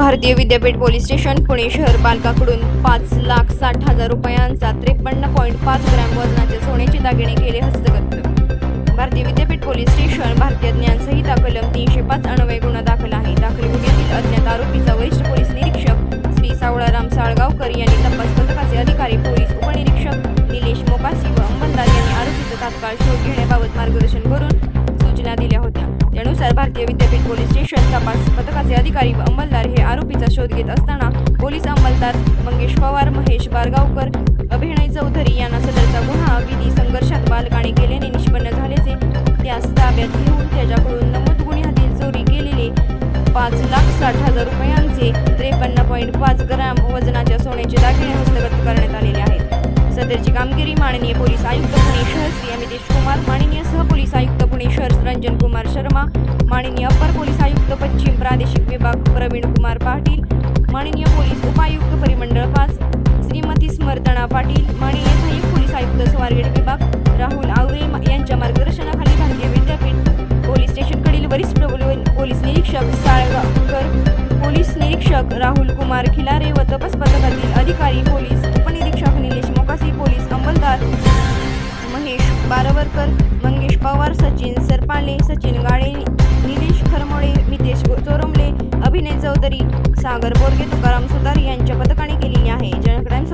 भारतीय विद्यापीठ police station Pune शहर बालकाकडून पाच लाख साठ हजार रुपयांचा त्रेपन्न पॉईंट पाच ग्रॅम वजनाचे सोन्याचे दागिने केले हस्तगत. भारतीय विद्यापीठ पोलीस स्टेशन भारतीय ज्ञान संहिता कलम तीनशे पाच अन्वये गुन्हा दाखल आहे. दाखल गुन्ह्यातील अज्ञात आरोपीचा वरिष्ठ पोलीस निरीक्षक श्री सावळाराम साळगावकर यांनी तपास पथकाचे अधिकारी पोलीस उपनिरीक्षक निलेश मोकासी व अंमलदार यांनी आरोपीचा तात्काळ शोध घेण्याबाबत मार्गदर्शन करून सूचना दिल्या होत्या. त्यानुसार भारतीय विद्यापीठ पोलीस स्टेशन तपास पथकाचे अधिकारी व अंमलदार हे आरोपीचा शोध घेत असताना पोलीस अंमलदार मंगेश पवार महेश बारगावकर अभिनय चौधरी यांना सदरचा गुन्हा विधी संघर्षात बालकाने केल्याने निष्पन्न झाल्याचे त्यास ताब्यात घेऊन त्याच्याकडून नमूद गुन्ह्यातील चोरी केलेले पाच लाख साठ हजार रुपयांचे त्रेपन्न पॉईंट पाच ग्राम वजनाच्या सोन्याचे दागिने हस्तगत करण्यात आलेले आहेत. सदरची कामगिरी माननीय पोलीस आयुक्त पुणे शहर श्री अमितेश कुमार माननीय सहपोलीस आयुक्त भुवनेश्वर रंजन कुमार शर्मा माननीय अपर पोलीस आयुक्त पश्चिम प्रादेशिक विभाग प्रवीण कुमार पाटील माननीय पोलीस उपायुक्त परिमंडळ पाच श्रीमती स्मर्तना पाटील माननीय सहाय्यक पोलीस आयुक्त स्वारगेट विभाग राहुल आवरे यांच्या मार्गदर्शनाखाली भारतीय विद्यापीठ पोलीस स्टेशनकडील वरिष्ठ पोल- पोलीस निरीक्षक साळगावकर पोलीस निरीक्षक राहुल कुमार खिलारे व तपास पथकातील अधिकारी पोलीस उपनिरीक्षक निलेश मोकासी पोलीस अंमलदार महेश बारवरकर मंग पवार सचिन सरपाले सचिन गाळे निलेश खरमोळे मितेश चोरमले अभिनय चौधरी सागर बोरगे तुकाराम सुतार यांच्या पथकाने केलेली आहे. जनक्राईम